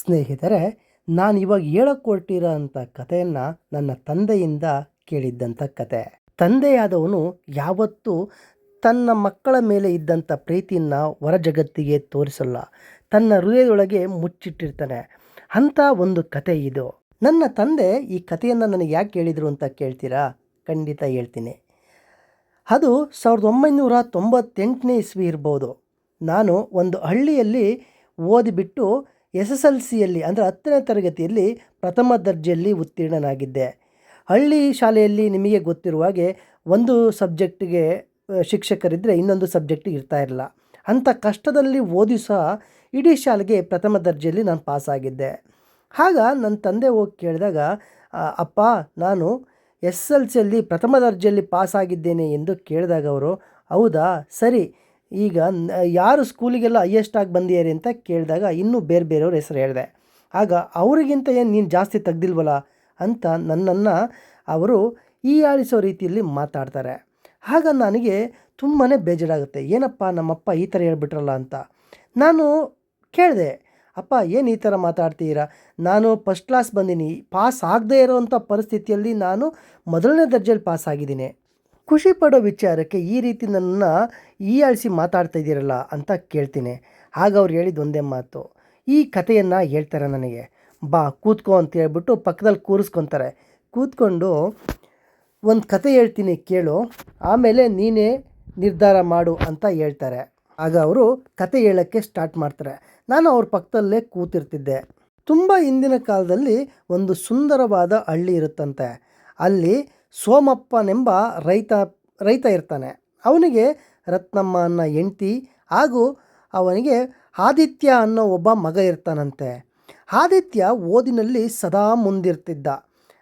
ಸ್ನೇಹಿತರೆ, ನಾನು ಇವಾಗ ಹೇಳಕ್ಕೆ ಹೊರಟಿರೋ ಅಂಥ ಕಥೆಯನ್ನು ನನ್ನ ತಂದೆಯಿಂದ ಕೇಳಿದ್ದಂಥ ಕತೆ ತಂದೆಯಾದವನು ಯಾವತ್ತೂ ತನ್ನ ಮಕ್ಕಳ ಮೇಲೆ ಇದ್ದಂಥ ಪ್ರೀತಿಯನ್ನು ಹೊರ ಜಗತ್ತಿಗೆ ತೋರಿಸಲ್ಲ. ತನ್ನ ಹೃದಯದೊಳಗೆ ಮುಚ್ಚಿಟ್ಟಿರ್ತಾನೆ. ಅಂಥ ಒಂದು ಕತೆ ಇದು. ನನ್ನ ತಂದೆ ಈ ಕಥೆಯನ್ನು ನನಗೆ ಯಾಕೆ ಹೇಳಿದರು ಅಂತ ಕೇಳ್ತೀರಾ? ಖಂಡಿತ ಹೇಳ್ತೀನಿ. ಅದು ಸಾವಿರದ ಒಂಬೈನೂರ ತೊಂಬತ್ತೆಂಟನೇ ಇಸ್ವಿ ಇರ್ಬೋದು. ನಾನು ಒಂದು ಹಳ್ಳಿಯಲ್ಲಿ ಓದಿಬಿಟ್ಟು ಎಸ್ ಎಸ್ ಎಲ್ ಸಿಯಲ್ಲಿ ಅಂದರೆ ಹತ್ತನೇ ತರಗತಿಯಲ್ಲಿ ಪ್ರಥಮ ದರ್ಜೆಯಲ್ಲಿ ಉತ್ತೀರ್ಣನಾಗಿದ್ದೆ. ಹಳ್ಳಿ ಶಾಲೆಯಲ್ಲಿ ನಿಮಗೆ ಗೊತ್ತಿರುವ ಹಾಗೆ ಒಂದು ಸಬ್ಜೆಕ್ಟಿಗೆ ಶಿಕ್ಷಕರಿದ್ದರೆ ಇನ್ನೊಂದು ಸಬ್ಜೆಕ್ಟಿಗೆ ಇರ್ತಾ ಇರಲಿಲ್ಲ ಅಂಥ ಕಷ್ಟದಲ್ಲಿ ಓದಿ ಸಹ ಇಡೀ ಶಾಲೆಗೆ ಪ್ರಥಮ ದರ್ಜೆಯಲ್ಲಿ ನಾನು ಪಾಸಾಗಿದ್ದೆ ಆಗ ನನ್ನ ತಂದೆ ಹೋಗಿ ಕೇಳಿದಾಗ ಅಪ್ಪ, ನಾನು ಎಸ್ ಎಲ್ ಸಿಯಲ್ಲಿ ಪ್ರಥಮ ದರ್ಜೆಯಲ್ಲಿ ಪಾಸಾಗಿದ್ದೇನೆ ಎಂದು ಕೇಳಿದಾಗ ಅವರು, ಹೌದಾ? ಸರಿ. ಈಗ ಯಾರು ಸ್ಕೂಲಿಗೆಲ್ಲ ಹೈಯೆಸ್ಟ್ ಆಗಿ ಬಂದಿದ್ದಾರೆ ಅಂತ ಕೇಳಿದಾಗ ಇನ್ನೂ ಬೇರೆ ಬೇರೆಯವ್ರ ಹೆಸರು ಹೇಳಿದೆ. ಆಗ ಅವರಿಗಿಂತ ಏನು ನೀನು ಜಾಸ್ತಿ ತೆಗ್ದಿಲ್ವಲ್ಲ ಅಂತ ನನ್ನನ್ನು ಅವರು ಈ ಆಳಿಸೋ ರೀತಿಯಲ್ಲಿ ಮಾತಾಡ್ತಾರೆ. ಆಗ ನನಗೆ ತುಂಬಾ ಬೇಜಾರಾಗುತ್ತೆ. ಏನಪ್ಪ ನಮ್ಮಪ್ಪ ಈ ಥರ ಹೇಳ್ಬಿಟ್ರಲ್ಲ ಅಂತ. ನಾನು ಕೇಳಿದೆ, ಅಪ್ಪ, ಏನು ಈ ಥರ ಮಾತಾಡ್ತೀರಾ? ನಾನು ಫಸ್ಟ್ ಕ್ಲಾಸ್ ಬಂದೀನಿ. ಪಾಸ್ ಆಗದೇ ಇರೋವಂಥ ಪರಿಸ್ಥಿತಿಯಲ್ಲಿ ನಾನು ಮೊದಲನೇ ದರ್ಜೆಯಲ್ಲಿ ಪಾಸ್ ಆಗಿದ್ದೀನಿ. ಖುಷಿ ಪಡೋ ವಿಚಾರಕ್ಕೆ ಈ ರೀತಿ ನನ್ನ ಈ ಆಳಿಸಿ ಮಾತಾಡ್ತಾ ಇದ್ದೀರಲ್ಲ ಅಂತ ಕೇಳ್ತೀನಿ. ಆಗ ಅವ್ರು ಹೇಳಿದ ಒಂದೇ ಮಾತು. ಈ ಕಥೆಯನ್ನು ಹೇಳ್ತಾರೆ ನನಗೆ. ಬಾ, ಕೂತ್ಕೋ ಅಂತ ಹೇಳ್ಬಿಟ್ಟು ಪಕ್ಕದಲ್ಲಿ ಕೂರಿಸ್ಕೊತಾರೆ. ಕೂತ್ಕೊಂಡು ಒಂದು ಕತೆ ಹೇಳ್ತೀನಿ ಕೇಳು. ಆಮೇಲೆ ನೀನೇ ನಿರ್ಧಾರ ಮಾಡು ಅಂತ ಹೇಳ್ತಾರೆ. ಆಗ ಅವರು ಕತೆ ಹೇಳೋಕ್ಕೆ ಸ್ಟಾರ್ಟ್ ಮಾಡ್ತಾರೆ. ನಾನು ಅವ್ರ ಪಕ್ಕದಲ್ಲೇ ಕೂತಿರ್ತಿದ್ದೆ. ತುಂಬ ಹಿಂದಿನ ಕಾಲದಲ್ಲಿ ಒಂದು ಸುಂದರವಾದ ಹಳ್ಳಿ ಇರುತ್ತಂತೆ. ಅಲ್ಲಿ ಸೋಮಪ್ಪನೆಂಬ ರೈತ ರೈತ ಇರ್ತಾನೆ. ಅವನಿಗೆ ರತ್ನಮ್ಮ ಅನ್ನೋ ಹೆಂಡ್ತಿ ಹಾಗೂ ಅವನಿಗೆ ಆದಿತ್ಯ ಅನ್ನೋ ಒಬ್ಬ ಮಗ ಇರ್ತಾನಂತೆ. ಆದಿತ್ಯ ಓದಿನಲ್ಲಿ ಸದಾ ಮುಂದಿರ್ತಿದ್ದ.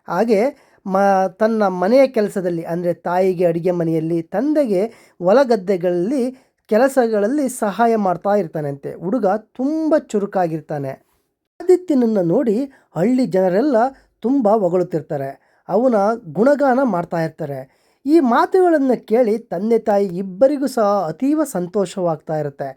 ಹಾಗೆ ಮ, ತನ್ನ ಮನೆಯ ಕೆಲಸದಲ್ಲಿ, ಅಂದರೆ ತಾಯಿಗೆ ಅಡುಗೆ ಮನೆಯಲ್ಲಿ, ತಂದೆಗೆ ಹೊಲಗದ್ದೆಗಳಲ್ಲಿ, ಕೆಲಸಗಳಲ್ಲಿ ಸಹಾಯ ಮಾಡ್ತಾ ಇರ್ತಾನಂತೆ. ಹುಡುಗ ತುಂಬ ಚುರುಕಾಗಿರ್ತಾನೆ. ಆದಿತ್ಯನನ್ನು ನೋಡಿ ಹಳ್ಳಿ ಜನರೆಲ್ಲ ತುಂಬ ಹೊಗಳುತ್ತಿರ್ತಾರೆ. ಅವನ ಗುಣಗಾನ ಮಾಡ್ತಾ ಇರ್ತಾರೆ. ಈ ಮಾತುಗಳನ್ನು ಕೇಳಿ ತಂದೆ ತಾಯಿ ಇಬ್ಬರಿಗೂ ಸಹ ಅತೀವ ಸಂತೋಷವಾಗ್ತಾ ಇರುತ್ತೆ.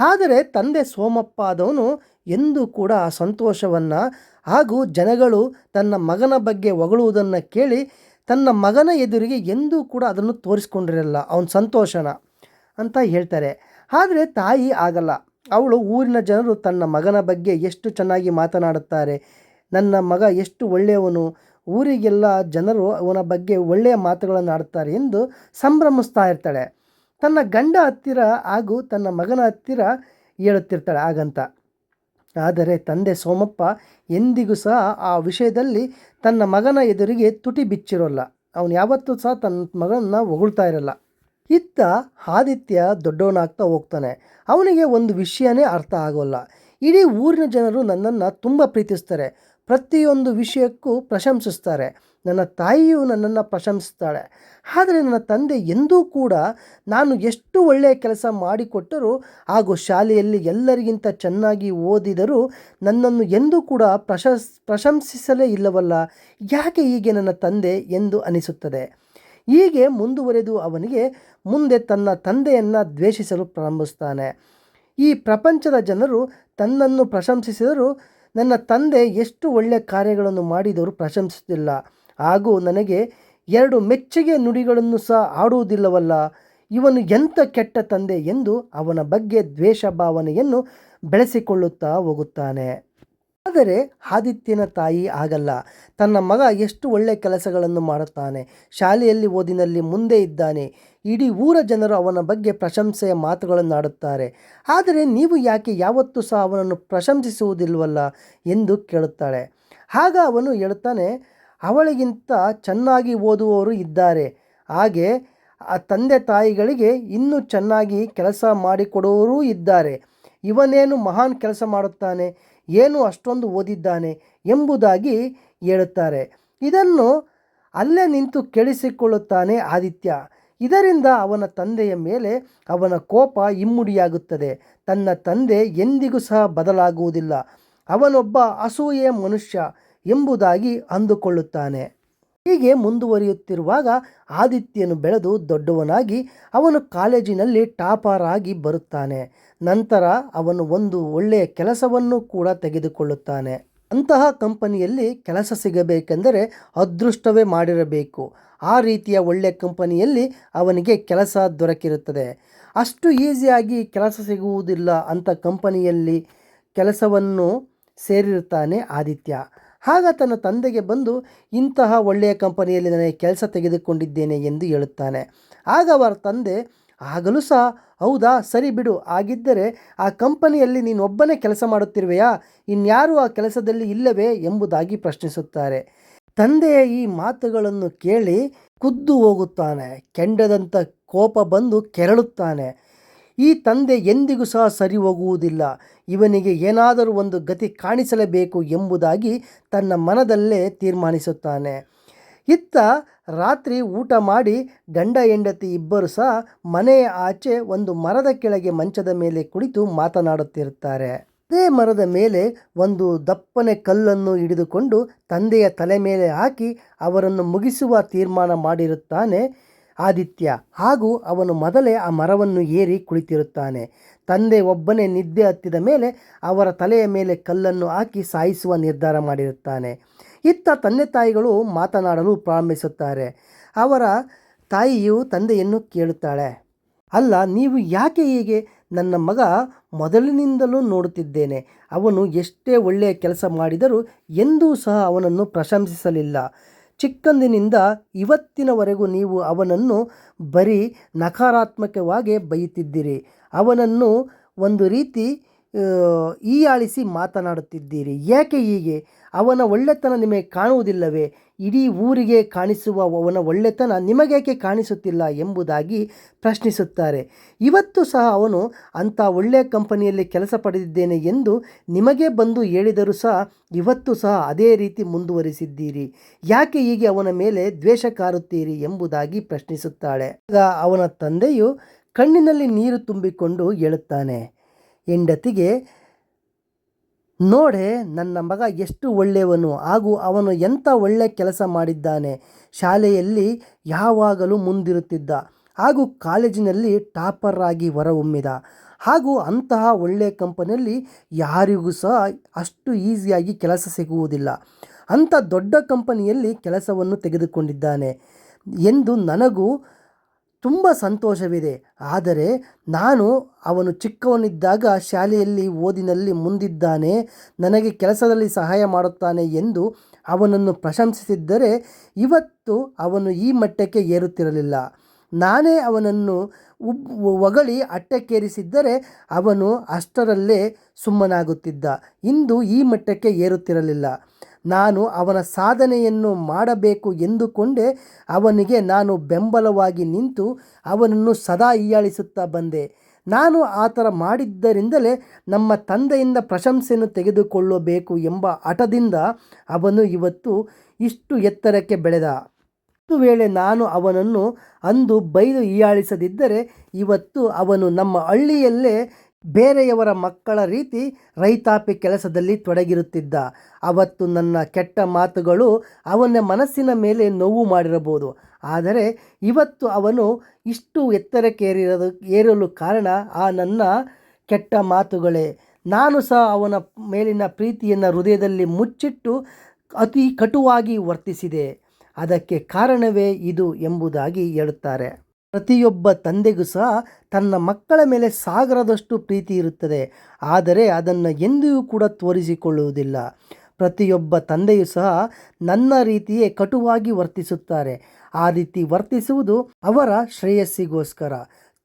ಆದರೆ ತಂದೆ ಸೋಮಪ್ಪ ಆದವನು ಎಂದೂ ಕೂಡ ಆ ಸಂತೋಷವನ್ನು ಹಾಗೂ ಜನಗಳು ತನ್ನ ಮಗನ ಬಗ್ಗೆ ಹೊಗಳುವುದನ್ನು ಕೇಳಿ ತನ್ನ ಮಗನ ಎದುರಿಗೆ ಎಂದೂ ಕೂಡ ಅದನ್ನು ತೋರಿಸ್ಕೊಂಡಿರಲ್ಲ, ಅವನ ಸಂತೋಷನ ಅಂತ ಹೇಳ್ತಾರೆ. ಆದರೆ ತಾಯಿ ಆಗಲ್ಲ. ಅವಳು ಊರಿನ ಜನರು ತನ್ನ ಮಗನ ಬಗ್ಗೆ ಎಷ್ಟು ಚೆನ್ನಾಗಿ ಮಾತನಾಡುತ್ತಾರೆ. ನನ್ನ ಮಗ ಎಷ್ಟು ಒಳ್ಳೆಯವನು. ಊರಿಗೆಲ್ಲ ಜನರು ಅವನ ಬಗ್ಗೆ ಒಳ್ಳೆಯ ಮಾತುಗಳನ್ನು ಆಡ್ತಾರೆ ಎಂದು ಸಂಭ್ರಮಿಸ್ತಾ ಇರ್ತಾಳೆ. ತನ್ನ ಗಂಡ ಹತ್ತಿರ ಹಾಗೂ ತನ್ನ ಮಗನ ಹತ್ತಿರ ಹೇಳುತ್ತಿರ್ತಾಳೆ ಹಾಗಂತ. ಆದರೆ ತಂದೆ ಸೋಮಪ್ಪ ಎಂದಿಗೂ ಸಹ ಆ ವಿಷಯದಲ್ಲಿ ತನ್ನ ಮಗನ ಎದುರಿಗೆ ತುಟಿ ಬಿಚ್ಚಿರೋಲ್ಲ. ಅವನು ಯಾವತ್ತೂ ಸಹ ತನ್ನ ಮಗನನ್ನ ಹೊಗಳ್ತಾ ಇರಲ್ಲ. ಇತ್ತ ಆದಿತ್ಯ ದೊಡ್ಡವನಾಗ್ತಾ ಹೋಗ್ತಾನೆ. ಅವನಿಗೆ ಒಂದು ವಿಷಯನೇ ಅರ್ಥ ಆಗೋಲ್ಲ. ಇಡೀ ಊರಿನ ಜನರು ನನ್ನನ್ನು ತುಂಬ ಪ್ರೀತಿಸ್ತಾರೆ. ಪ್ರತಿಯೊಂದು ವಿಷಯಕ್ಕೂ ಪ್ರಶಂಸಿಸ್ತಾರೆ. ನನ್ನ ತಾಯಿಯು ನನ್ನನ್ನು ಪ್ರಶಂಸಿಸ್ತಾಳೆ. ಆದರೆ ನನ್ನ ತಂದೆ ಎಂದೂ ಕೂಡ ನಾನು ಎಷ್ಟು ಒಳ್ಳೆಯ ಕೆಲಸ ಮಾಡಿಕೊಟ್ಟರೂ ಹಾಗೂ ಶಾಲೆಯಲ್ಲಿ ಎಲ್ಲರಿಗಿಂತ ಚೆನ್ನಾಗಿ ಓದಿದರೂ ನನ್ನನ್ನು ಎಂದೂ ಕೂಡ ಪ್ರಶಸ್, ಪ್ರಶಂಸಿಸಲೇ ಇಲ್ಲವಲ್ಲ? ಯಾಕೆ ಹೀಗೆ ನನ್ನ ತಂದೆ ಎಂದು ಅನಿಸುತ್ತದೆ. ಹೀಗೆ ಮುಂದುವರೆದು ಅವನಿಗೆ ಮುಂದೆ ತನ್ನ ತಂದೆಯನ್ನು ದ್ವೇಷಿಸಲು ಪ್ರಾರಂಭಿಸ್ತಾನೆ. ಈ ಪ್ರಪಂಚದ ಜನರು ತನ್ನನ್ನು ಪ್ರಶಂಸಿಸಿದರೂ ನನ್ನ ತಂದೆ ಎಷ್ಟು ಒಳ್ಳೆಯ ಕಾರ್ಯಗಳನ್ನು ಮಾಡಿದರೂ ಪ್ರಶಂಸಿಸುತ್ತಿಲ್ಲ. ಹಾಗೂ ನನಗೆ ಎರಡು ಮೆಚ್ಚುಗೆ ನುಡಿಗಳನ್ನು ಸಹ ಆಡುವುದಿಲ್ಲವಲ್ಲ ಇವನು ಎಂಥ ಕೆಟ್ಟ ತಂದೆ ಎಂದು ಅವನ ಬಗ್ಗೆ ದ್ವೇಷ ಭಾವನೆಯನ್ನು ಬೆಳೆಸಿಕೊಳ್ಳುತ್ತಾ ಹೋಗುತ್ತಾನೆ. ಆದರೆ ಆದಿತ್ಯನ ತಾಯಿ ಆಗಲ್ಲ ತನ್ನ ಮಗ ಎಷ್ಟು ಒಳ್ಳೆಯ ಕೆಲಸಗಳನ್ನು ಮಾಡುತ್ತಾನೆ. ಶಾಲೆಯಲ್ಲಿ ಓದಿನಲ್ಲಿ ಮುಂದೆ ಇದ್ದಾನೆ. ಇಡೀ ಊರ ಜನರು ಅವನ ಬಗ್ಗೆ ಪ್ರಶಂಸೆಯ ಮಾತುಗಳನ್ನು ಆಡುತ್ತಾರೆ ಆದರೆ ನೀವು ಯಾಕೆ ಯಾವತ್ತೂ ಸಹ ಅವನನ್ನು ಪ್ರಶಂಸಿಸುವುದಿಲ್ವಲ್ಲ ಎಂದು ಕೇಳುತ್ತಾಳೆ. ಆಗ ಅವನು ಹೇಳುತ್ತಾನೆ, ಅವಳಿಗಿಂತ ಚೆನ್ನಾಗಿ ಓದುವವರು ಇದ್ದಾರೆ. ಹಾಗೆ ಆ ತಂದೆ ತಾಯಿಗಳಿಗೆ ಇನ್ನೂ ಚೆನ್ನಾಗಿ ಕೆಲಸ ಮಾಡಿಕೊಡುವವರೂ ಇದ್ದಾರೆ. ಇವನೇನು ಮಹಾನ್ ಕೆಲಸ ಮಾಡುತ್ತಾನೆ, ಏನು ಅಷ್ಟೊಂದು ಓದಿದ್ದಾನೆ ಎಂಬುದಾಗಿ ಹೇಳುತ್ತಾರೆ. ಇದನ್ನು ಅಲ್ಲೇ ನಿಂತು ಕೇಳಿಸಿಕೊಳ್ಳುತ್ತಾನೆ ಆದಿತ್ಯ. ಇದರಿಂದ ಅವನ ತಂದೆಯ ಮೇಲೆ ಅವನ ಕೋಪ ಇಮ್ಮುಡಿಯಾಗುತ್ತದೆ. ತನ್ನ ತಂದೆ ಎಂದಿಗೂ ಸಹ ಬದಲಾಗುವುದಿಲ್ಲ. ಅವನೊಬ್ಬ ಅಸೂಯೆ ಮನುಷ್ಯ ಎಂಬುದಾಗಿ ಅಂದುಕೊಳ್ಳುತ್ತಾನೆ. ಹೀಗೆ ಮುಂದುವರಿಯುತ್ತಿರುವಾಗ ಆದಿತ್ಯನು ಬೆಳೆದು ದೊಡ್ಡವನಾಗಿ ಅವನು ಕಾಲೇಜಿನಲ್ಲಿ ಟಾಪರ್ ಆಗಿ ಬರುತ್ತಾನೆ. ನಂತರ ಅವನು ಒಂದು ಒಳ್ಳೆಯ ಕೆಲಸವನ್ನು ಕೂಡ ತೆಗೆದುಕೊಳ್ಳುತ್ತಾನೆ. ಅಂತಹ ಕಂಪನಿಯಲ್ಲಿ ಕೆಲಸ ಸಿಗಬೇಕೆಂದರೆ ಅದೃಷ್ಟವೇ ಮಾಡಿರಬೇಕು. ಆ ರೀತಿಯ ಒಳ್ಳೆಯ ಕಂಪನಿಯಲ್ಲಿ ಅವನಿಗೆ ಕೆಲಸ ದೊರಕಿರುತ್ತದೆ. ಅಷ್ಟು ಈಸಿಯಾಗಿ ಕೆಲಸ ಸಿಗುವುದಿಲ್ಲ ಅಂತ ಕಂಪನಿಯಲ್ಲಿ ಕೆಲಸವನ್ನು ಸೇರಿರುತ್ತಾನೆ ಆದಿತ್ಯ. ಆಗ ತನ್ನ ತಂದೆಗೆ ಬಂದು, ಇಂತಹ ಒಳ್ಳೆಯ ಕಂಪನಿಯಲ್ಲಿ ನನಗೆ ಕೆಲಸ ತೆಗೆದುಕೊಂಡಿದ್ದೇನೆ ಎಂದು ಹೇಳುತ್ತಾನೆ. ಆಗ ಅವರ ತಂದೆ, ಆಗಲೂ ಸಹ, ಹೌದಾ? ಸರಿ ಬಿಡು. ಆಗಿದ್ದರೆ ಆ ಕಂಪನಿಯಲ್ಲಿ ನೀನು ಒಬ್ಬನೇ ಕೆಲಸ ಮಾಡುತ್ತಿರುವೆಯಾ? ಇನ್ಯಾರೂ ಆ ಕೆಲಸದಲ್ಲಿ ಇಲ್ಲವೇ? ಎಂಬುದಾಗಿ ಪ್ರಶ್ನಿಸುತ್ತಾರೆ. ತಂದೆಯ ಈ ಮಾತುಗಳನ್ನು ಕೇಳಿ ಕುದ್ದು ಹೋಗುತ್ತಾನೆ. ಕೆಂಡದಂಥ ಕೋಪ ಬಂದು ಕೆರಳುತ್ತಾನೆ. ಈ ತಂದೆ ಎಂದಿಗೂ ಸಹ ಸರಿ ಹೋಗುವುದಿಲ್ಲ. ಇವನಿಗೆ ಏನಾದರೂ ಒಂದು ಗತಿ ಕಾಣಿಸಲೇಬೇಕು ಎಂಬುದಾಗಿ ತನ್ನ ಮನದಲ್ಲೇ ತೀರ್ಮಾನಿಸುತ್ತಾನೆ. ಇತ್ತ ರಾತ್ರಿ ಊಟ ಮಾಡಿ ಗಂಡ ಹೆಂಡತಿ ಇಬ್ಬರು ಸಹ ಮನೆಯ ಆಚೆ ಒಂದು ಮರದ ಕೆಳಗೆ ಮಂಚದ ಮೇಲೆ ಕುಳಿತು ಮಾತನಾಡುತ್ತಿರುತ್ತಾರೆ. ಅದೇ ಮರದ ಮೇಲೆ ಒಂದು ದಪ್ಪನೆ ಕಲ್ಲನ್ನು ಹಿಡಿದುಕೊಂಡು ತಂದೆಯ ತಲೆ ಮೇಲೆ ಹಾಕಿ ಅವರನ್ನು ಮುಗಿಸುವ ತೀರ್ಮಾನ ಮಾಡಿರುತ್ತಾನೆ ಆದಿತ್ಯ. ಹಾಗೂ ಅವನು ಮೊದಲೇ ಆ ಮರವನ್ನು ಏರಿ ಕುಳಿತಿರುತ್ತಾನೆ. ತಂದೆ ಒಬ್ಬನೇ ನಿದ್ದೆ ಹತ್ತಿದ ಮೇಲೆ ಅವರ ತಲೆಯ ಮೇಲೆ ಕಲ್ಲನ್ನು ಹಾಕಿ ಸಾಯಿಸುವ ನಿರ್ಧಾರ ಮಾಡಿರುತ್ತಾನೆ. ಇತ್ತ ತಂದೆ ತಾಯಿಗಳು ಮಾತನಾಡಲು ಪ್ರಾರಂಭಿಸುತ್ತಾರೆ. ಅವರ ತಾಯಿಯು ತಂದೆಯನ್ನು ಕೇಳುತ್ತಾಳೆ. ಅಲ್ಲ, ನೀವು ಯಾಕೆ ಹೀಗೆ? ನನ್ನ ಮಗ ಮೊದಲಿನಿಂದಲೂ ನೋಡುತ್ತಿದ್ದೇನೆ. ಅವನು ಎಷ್ಟೇ ಒಳ್ಳೆಯ ಕೆಲಸ ಮಾಡಿದರೂ ಎಂದೂ ಸಹ ಅವನನ್ನು ಪ್ರಶಂಸಿಸಲಿಲ್ಲ. ಚಿಕ್ಕಂದಿನಿಂದ ಇವತ್ತಿನವರೆಗೂ ನೀವು ಅವನನ್ನು ಬರೀ ನಕಾರಾತ್ಮಕವಾಗಿ ಬೈಯುತ್ತಿದ್ದೀರಿ. ಅವನನ್ನು ಒಂದು ರೀತಿ ಹೀಯಾಳಿಸಿ ಮಾತನಾಡುತ್ತಿದ್ದೀರಿ. ಏಕೆ ಹೀಗೆ? ಅವನ ಒಳ್ಳೆತನ ನಿಮಗೆ ಕಾಣುವುದಿಲ್ಲವೇ? ಇಡೀ ಊರಿಗೆ ಕಾಣಿಸುವ ಅವನ ಒಳ್ಳೆತನ ನಿಮಗೇಕೆ ಕಾಣಿಸುತ್ತಿಲ್ಲ ಎಂಬುದಾಗಿ ಪ್ರಶ್ನಿಸುತ್ತಾರೆ. ಇವತ್ತು ಸಹ ಅವನು ಅಂಥ ಒಳ್ಳೆಯ ಕಂಪನಿಯಲ್ಲಿ ಕೆಲಸ ಪಡೆದಿದ್ದೇನೆ ಎಂದು ನಿಮಗೆ ಬಂದು ಹೇಳಿದರೂ ಸಹ ಇವತ್ತು ಸಹ ಅದೇ ರೀತಿ ಮುಂದುವರಿಸಿದ್ದೀರಿ. ಯಾಕೆ ಹೀಗೆ ಅವನ ಮೇಲೆ ದ್ವೇಷ ಕಾರುತ್ತೀರಿ ಎಂಬುದಾಗಿ ಪ್ರಶ್ನಿಸುತ್ತಾಳೆ. ಆಗ ಅವನ ತಂದೆಯು ಕಣ್ಣಿನಲ್ಲಿ ನೀರು ತುಂಬಿಕೊಂಡು ಹೇಳುತ್ತಾನೆ ಹೆಂಡತಿಗೆ ನೋಡೆ, ನನ್ನ ಮಗ ಎಷ್ಟು ಒಳ್ಳೆಯವನು, ಹಾಗೂ ಅವನು ಎಂಥ ಒಳ್ಳೆ ಕೆಲಸ ಮಾಡಿದ್ದಾನೆ. ಶಾಲೆಯಲ್ಲಿ ಯಾವಾಗಲೂ ಮುಂದಿರುತ್ತಿದ್ದ, ಹಾಗೂ ಕಾಲೇಜಿನಲ್ಲಿ ಟಾಪರ್ ಆಗಿ ಹೊರಹೊಮ್ಮಿದ. ಹಾಗೂ ಅಂತಹ ಒಳ್ಳೆಯ ಕಂಪನಿಯಲ್ಲಿ ಯಾರಿಗೂ ಸಹ ಅಷ್ಟು ಈಸಿಯಾಗಿ ಕೆಲಸ ಸಿಗುವುದಿಲ್ಲ. ಅಂಥ ದೊಡ್ಡ ಕಂಪನಿಯಲ್ಲಿ ಕೆಲಸವನ್ನು ತೆಗೆದುಕೊಂಡಿದ್ದಾನೆ ಎಂದು ನನಗೂ ತುಂಬ ಸಂತೋಷವಿದೆ. ಆದರೆ ನಾನು ಅವನು ಚಿಕ್ಕವನಿದ್ದಾಗ ಶಾಲೆಯಲ್ಲಿ ಓದಿನಲ್ಲಿ ಮುಂದಿದ್ದಾನೆ, ನನಗೆ ಕೆಲಸದಲ್ಲಿ ಸಹಾಯ ಮಾಡುತ್ತಾನೆ ಎಂದು ಅವನನ್ನು ಪ್ರಶಂಸಿಸಿದ್ದರೆ ಇವತ್ತು ಅವನು ಈ ಮಟ್ಟಕ್ಕೆ ಏರುತ್ತಿರಲಿಲ್ಲ. ನಾನೇ ಅವನನ್ನು ಉಬ್ ಹೊಗಳಿ ಅಟ್ಟಕ್ಕೇರಿಸಿದ್ದರೆ ಅವನು ಅಷ್ಟರಲ್ಲೇ ಸುಮ್ಮನಾಗುತ್ತಿದ್ದ. ಇಂದು ಈ ಮಟ್ಟಕ್ಕೆ ಏರುತ್ತಿರಲಿಲ್ಲ. ನಾನು ಅವನ ಸಾಧನೆಯನ್ನು ಮಾಡಬೇಕು ಎಂದುಕೊಂಡೆ ಅವನಿಗೆ ನಾನು ಬೆಂಬಲವಾಗಿ ನಿಂತು ಅವನನ್ನು ಸದಾ ಹೀಯಾಳಿಸುತ್ತಾ ಬಂದೆ. ನಾನು ಆ ಥರ ಮಾಡಿದ್ದರಿಂದಲೇ ನಮ್ಮ ತಂದೆಯಿಂದ ಪ್ರಶಂಸೆಯನ್ನು ತೆಗೆದುಕೊಳ್ಳಬೇಕು ಎಂಬ ಹಠದಿಂದ ಅವನು ಇವತ್ತು ಇಷ್ಟು ಎತ್ತರಕ್ಕೆ ಬೆಳೆದ. ಒಂದು ವೇಳೆ ನಾನು ಅವನನ್ನು ಅಂದು ಬೈದು ಹೀಯಾಳಿಸದಿದ್ದರೆ ಇವತ್ತು ಅವನು ನಮ್ಮ ಹಳ್ಳಿಯಲ್ಲೇ ಬೇರೆಯವರ ಮಕ್ಕಳ ರೀತಿ ರೈತಾಪಿ ಕೆಲಸದಲ್ಲಿ ತೊಡಗಿರುತ್ತಿದ್ದ. ಅವತ್ತು ನನ್ನ ಕೆಟ್ಟ ಮಾತುಗಳು ಅವನ ಮನಸ್ಸಿನ ಮೇಲೆ ನೋವು ಮಾಡಿರಬಹುದು. ಆದರೆ ಇವತ್ತು ಅವನು ಇಷ್ಟು ಎತ್ತರಕ್ಕೆ ಏರಿರೋದು ಏರಲು ಕಾರಣ ಆ ನನ್ನ ಕೆಟ್ಟ ಮಾತುಗಳೇ. ನಾನು ಸಹ ಅವನ ಮೇಲಿನ ಪ್ರೀತಿಯನ್ನು ಹೃದಯದಲ್ಲಿ ಮುಚ್ಚಿಟ್ಟು ಅತಿ ಕಟುವಾಗಿ ವರ್ತಿಸಿದೆ. ಅದಕ್ಕೆ ಕಾರಣವೇ ಇದು ಎಂಬುದಾಗಿ ಹೇಳುತ್ತಾರೆ. ಪ್ರತಿಯೊಬ್ಬ ತಂದೆಗೂ ಸಹ ತನ್ನ ಮಕ್ಕಳ ಮೇಲೆ ಸಾಗರದಷ್ಟು ಪ್ರೀತಿ ಇರುತ್ತದೆ. ಆದರೆ ಅದನ್ನು ಎಂದಿಗೂ ಕೂಡ ತೋರಿಸಿಕೊಳ್ಳುವುದಿಲ್ಲ. ಪ್ರತಿಯೊಬ್ಬ ತಂದೆಯೂ ಸಹ ನನ್ನ ರೀತಿಯೇ ಕಟುವಾಗಿ ವರ್ತಿಸುತ್ತಾರೆ. ಆ ರೀತಿ ವರ್ತಿಸುವುದು ಅವರ ಶ್ರೇಯಸ್ಸಿಗೋಸ್ಕರ.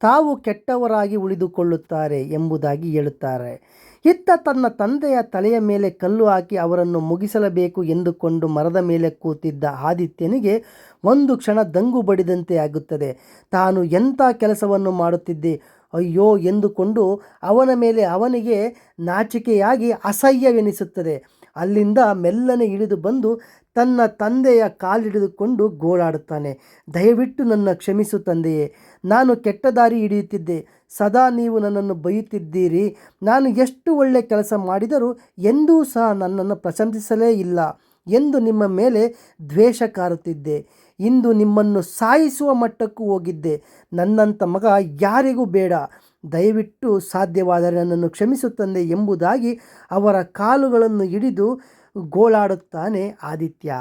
ತಾವು ಕೆಟ್ಟವರಾಗಿ ಉಳಿದುಕೊಳ್ಳುತ್ತಾರೆ ಎಂಬುದಾಗಿ ಹೇಳುತ್ತಾರೆ. ಇತ್ತ ತನ್ನ ತಂದೆಯ ತಲೆಯ ಮೇಲೆ ಕಲ್ಲು ಹಾಕಿ ಅವರನ್ನು ಮುಗಿಸಲಬೇಕು ಎಂದುಕೊಂಡು ಮರದ ಮೇಲೆ ಕೂತಿದ್ದ ಆದಿತ್ಯನಿಗೆ ಒಂದು ಕ್ಷಣ ದಂಗು ಬಡಿದಂತೆ ಆಗುತ್ತದೆ. ತಾನು ಎಂಥ ಕೆಲಸವನ್ನು ಮಾಡುತ್ತಿದ್ದೆ? ಅಯ್ಯೋ ಎಂದುಕೊಂಡು ಅವನ ಮೇಲೆ ಅವನಿಗೆ ನಾಚಿಕೆಯಾಗಿ ಅಸಹ್ಯವೆನಿಸುತ್ತದೆ. ಅಲ್ಲಿಂದ ಮೆಲ್ಲನೆ ಇಳಿದು ಬಂದು ತನ್ನ ತಂದೆಯ ಕಾಲಿಡಿದುಕೊಂಡು ಗೋಳಾಡುತ್ತಾನೆ. ದಯವಿಟ್ಟು ನನ್ನ ಕ್ಷಮಿಸು ತಂದೆಯೇ, ನಾನು ಕೆಟ್ಟ ದಾರಿ ಹಿಡಿಯುತ್ತಿದ್ದೆ. ಸದಾ ನೀವು ನನ್ನನ್ನು ಬೈಯುತ್ತಿದ್ದೀರಿ. ನಾನು ಎಷ್ಟು ಒಳ್ಳೆ ಕೆಲಸ ಮಾಡಿದರೂ ಎಂದೂ ಸಹ ನನ್ನನ್ನು ಪ್ರಶಂಸಿಸಲೇ ಇಲ್ಲ ಎಂದು ನಿಮ್ಮ ಮೇಲೆ ದ್ವೇಷ ಕಾರುತ್ತಿದ್ದೆ. ಇಂದು ನಿಮ್ಮನ್ನು ಸಾಯಿಸುವ ಮಟ್ಟಕ್ಕೂ ಹೋಗಿದ್ದೆ. ನನ್ನಂಥ ಮಗ ಯಾರಿಗೂ ಬೇಡ. ದಯವಿಟ್ಟು ಸಾಧ್ಯವಾದರೆ ನನ್ನನ್ನು ಕ್ಷಮಿಸುತ್ತಂದೆ ಎಂಬುದಾಗಿ ಅವರ ಕಾಲುಗಳನ್ನು ಹಿಡಿದು ಗೋಳಾಡುತ್ತಾನೆ ಆದಿತ್ಯ.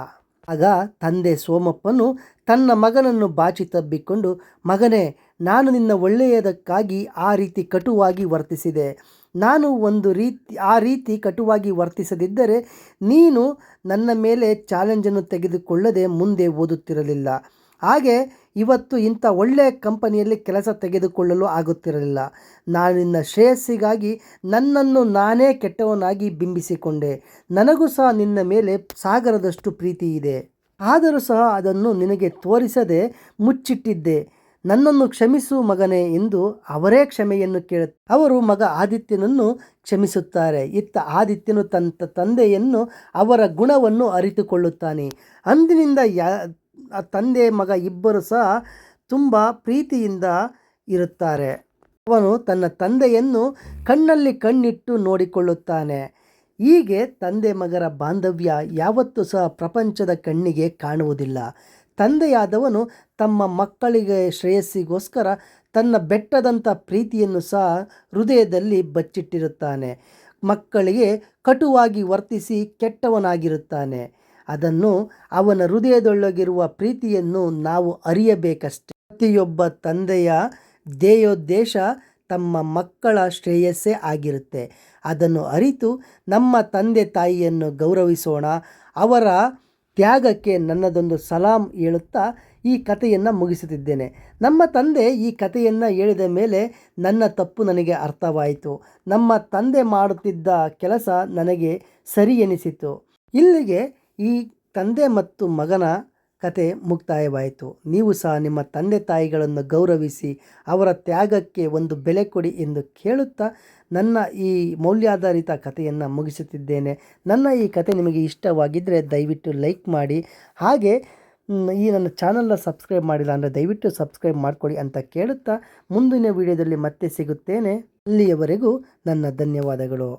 ಆಗ ತಂದೆ ಸೋಮಪ್ಪನು ತನ್ನ ಮಗನನ್ನು ಬಾಚಿ ತಬ್ಬಿಕೊಂಡು, ಮಗನೇ, ನಾನು ನಿನ್ನ ಒಳ್ಳೆಯದಕ್ಕಾಗಿ ಆ ರೀತಿ ಕಟುವಾಗಿ ವರ್ತಿಸಿದೆ. ನಾನು ಒಂದು ರೀತಿ, ಆ ರೀತಿ ಕಟುವಾಗಿ ವರ್ತಿಸದಿದ್ದರೆ ನೀನು ನನ್ನ ಮೇಲೆ ಚಾಲೆಂಜನ್ನು ತೆಗೆದುಕೊಳ್ಳದೆ ಮುಂದೆ ಓದುತ್ತಿರಲಿಲ್ಲ. ಹಾಗೆ ಇವತ್ತು ಇಂಥ ಒಳ್ಳೆಯ ಕಂಪನಿಯಲ್ಲಿ ಕೆಲಸ ತೆಗೆದುಕೊಳ್ಳಲು ಆಗುತ್ತಿರಲಿಲ್ಲ. ನಾನು ನಿನ್ನ ಶ್ರೇಯಸ್ಸಿಗಾಗಿ ನನ್ನನ್ನು ನಾನೇ ಕೆಟ್ಟವನಾಗಿ ಬಿಂಬಿಸಿಕೊಂಡೆ. ನನಗೂ ಸಹ ನಿನ್ನ ಮೇಲೆ ಸಾಗರದಷ್ಟು ಪ್ರೀತಿ ಇದೆ. ಆದರೂ ಸಹ ಅದನ್ನು ನಿನಗೆ ತೋರಿಸದೆ ಮುಚ್ಚಿಟ್ಟಿದ್ದೆ. ನನ್ನನ್ನು ಕ್ಷಮಿಸು ಮಗನೇ ಎಂದು ಅವರೇ ಕ್ಷಮೆಯನ್ನು ಕೇಳ, ಅವರು ಮಗ ಆದಿತ್ಯನನ್ನು ಕ್ಷಮಿಸುತ್ತಾರೆ. ಇತ್ತ ಆದಿತ್ಯನು ತನ್ನ ತಂದೆಯನ್ನು ಅವರ ಗುಣವನ್ನು ಅರಿತುಕೊಳ್ಳುತ್ತಾನೆ. ಅಂದಿನಿಂದ ಯಾ ಆ ತಂದೆ ಮಗ ಇಬ್ಬರು ಸಹ ತುಂಬ ಪ್ರೀತಿಯಿಂದ ಇರುತ್ತಾರೆ. ಅವನು ತನ್ನ ತಂದೆಯನ್ನು ಕಣ್ಣಲ್ಲಿ ಕಣ್ಣಿಟ್ಟು ನೋಡಿಕೊಳ್ಳುತ್ತಾನೆ. ಹೀಗೆ ತಂದೆ ಮಗರ ಬಾಂಧವ್ಯ ಯಾವತ್ತೂ ಸಹ ಪ್ರಪಂಚದ ಕಣ್ಣಿಗೆ ಕಾಣುವುದಿಲ್ಲ. ತಂದೆಯಾದವನು ತಮ್ಮ ಮಕ್ಕಳಿಗೆ ಶ್ರೇಯಸ್ಸಿಗೋಸ್ಕರ ತನ್ನ ಬೆಟ್ಟದಂಥ ಪ್ರೀತಿಯನ್ನು ಸಹ ಹೃದಯದಲ್ಲಿ ಬಚ್ಚಿಟ್ಟಿರುತ್ತಾನೆ. ಮಕ್ಕಳಿಗೆ ಕಟುವಾಗಿ ವರ್ತಿಸಿ ಕೆಟ್ಟವನಾಗಿರುತ್ತಾನೆ. ಅದನ್ನು ಅವನ ಹೃದಯದೊಳಗಿರುವ ಪ್ರೀತಿಯನ್ನು ನಾವು ಅರಿಯಬೇಕಷ್ಟೆ. ಪ್ರತಿಯೊಬ್ಬ ತಂದೆಯ ಧ್ಯೇಯೋದ್ದೇಶ ತಮ್ಮ ಮಕ್ಕಳ ಶ್ರೇಯಸ್ಸೇ ಆಗಿರುತ್ತೆ. ಅದನ್ನು ಅರಿತು ನಮ್ಮ ತಂದೆ ತಾಯಿಯನ್ನು ಗೌರವಿಸೋಣ. ಅವರ ತ್ಯಾಗಕ್ಕೆ ನನ್ನದೊಂದು ಸಲಾಂ ಹೇಳುತ್ತಾ ಈ ಕಥೆಯನ್ನು ಮುಗಿಸುತ್ತಿದ್ದೇನೆ. ನಮ್ಮ ತಂದೆ ಈ ಕಥೆಯನ್ನು ಹೇಳಿದ ಮೇಲೆ ನನ್ನ ತಪ್ಪು ನನಗೆ ಅರ್ಥವಾಯಿತು. ನಮ್ಮ ತಂದೆ ಮಾಡುತ್ತಿದ್ದ ಕೆಲಸ ನನಗೆ ಸರಿ ಎನಿಸಿತು. ಇಲ್ಲಿಗೆ ಈ ತಂದೆ ಮತ್ತು ಮಗನ ಕತೆ ಮುಕ್ತಾಯವಾಯಿತು. ನೀವು ಸಹ ನಿಮ್ಮ ತಂದೆ ತಾಯಿಗಳನ್ನು ಗೌರವಿಸಿ ಅವರ ತ್ಯಾಗಕ್ಕೆ ಒಂದು ಬೆಲೆ ಕೊಡಿ ಎಂದು ಕೇಳುತ್ತಾ ನನ್ನ ಈ ಮೌಲ್ಯಾಧಾರಿತ ಕಥೆಯನ್ನು ಮುಗಿಸುತ್ತಿದ್ದೇನೆ. ನನ್ನ ಈ ಕತೆ ನಿಮಗೆ ಇಷ್ಟವಾಗಿದ್ದರೆ ದಯವಿಟ್ಟು ಲೈಕ್ ಮಾಡಿ. ಹಾಗೆ ಈ ನನ್ನ ಚಾನಲ್ನ ಸಬ್ಸ್ಕ್ರೈಬ್ ಮಾಡಿಲ್ಲ ಅಂದರೆ ದಯವಿಟ್ಟು ಸಬ್ಸ್ಕ್ರೈಬ್ ಮಾಡಿಕೊಡಿ ಅಂತ ಕೇಳುತ್ತಾ ಮುಂದಿನ ವಿಡಿಯೋದಲ್ಲಿ ಮತ್ತೆ ಸಿಗುತ್ತೇನೆ. ಅಲ್ಲಿಯವರೆಗೂ ನನ್ನ ಧನ್ಯವಾದಗಳು.